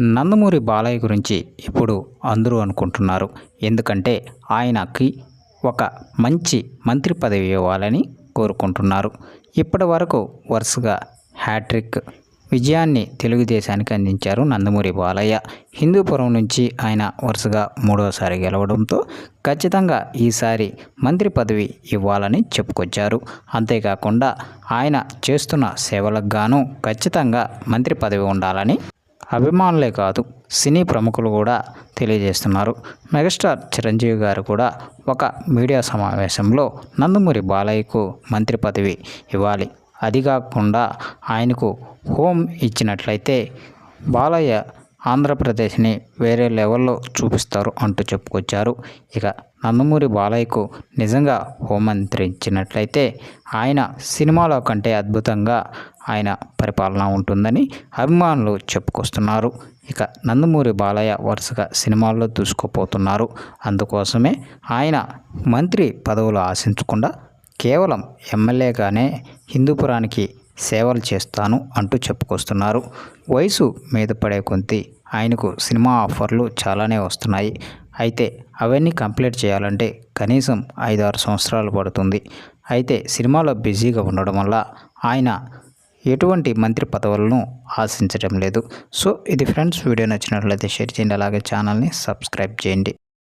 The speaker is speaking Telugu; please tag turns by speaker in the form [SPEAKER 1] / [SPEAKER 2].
[SPEAKER 1] నందమూరి బాలయ్య గురించి ఇప్పుడు అందరూ అనుకుంటున్నారు. ఎందుకంటే ఆయనకి ఒక మంచి మంత్రి పదవి ఇవ్వాలని కోరుకుంటున్నారు. ఇప్పటి వరకు వరుసగా హ్యాట్రిక్ విజయాన్ని తెలుగుదేశానికి అందించారు నందమూరి బాలయ్య. హిందూపురం నుంచి ఆయన వరుసగా మూడోసారి గెలవడంతో ఖచ్చితంగా ఈసారి మంత్రి పదవి ఇవ్వాలని చెప్పుకొచ్చారు. అంతేకాకుండా ఆయన చేస్తున్న సేవలకు గాను ఖచ్చితంగా మంత్రి పదవి ఉండాలని అభిమానులే కాదు సినీ ప్రముఖులు కూడా తెలియజేస్తున్నారు. మెగాస్టార్ చిరంజీవి గారు కూడా ఒక మీడియా సమావేశంలో నందమూరి బాలయ్యకు మంత్రి పదవి ఇవ్వాలి. అది కాకుండా ఆయనకు హోమ్ ఇచ్చినట్లయితే బాలయ్య ఆంధ్రప్రదేశ్ని వేరే లెవెల్లో చూపిస్తారు అంటూ చెప్పుకొచ్చారు. ఇక నందమూరి బాలయ్యకు నిజంగా హోంమంత్రి ఇచ్చినట్లయితే ఆయన సినిమాలో కంటే అద్భుతంగా ఆయన పరిపాలన ఉంటుందని అభిమానులు చెప్పుకొస్తున్నారు. ఇక నందమూరి బాలయ్య వరుసగా సినిమాల్లో దూసుకుపోతున్నారు. అందుకోసమే ఆయన మంత్రి పదవులు ఆశించకుండా కేవలం ఎమ్మెల్యేగానే హిందూపురానికి సేవలు చేస్తాను అంటూ చెప్పుకొస్తున్నారు. వయసు మీద పడే కొద్దీ ఆయనకు సినిమా ఆఫర్లు చాలానే వస్తున్నాయి. అయితే అవన్నీ కంప్లీట్ చేయాలంటే కనీసం ఐదు ఆరు సంవత్సరాలు పడుతుంది. అయితే సినిమాలో బిజీగా ఉండడం వల్ల ఆయన ఎటువంటి మంత్రి పదవులను ఆశించడం లేదు. సో ఇది ఫ్రెండ్స్ వీడియో నచ్చినట్లయితే షేర్ చేయండి. అలాగే ఛానల్ని సబ్స్క్రైబ్ చేయండి.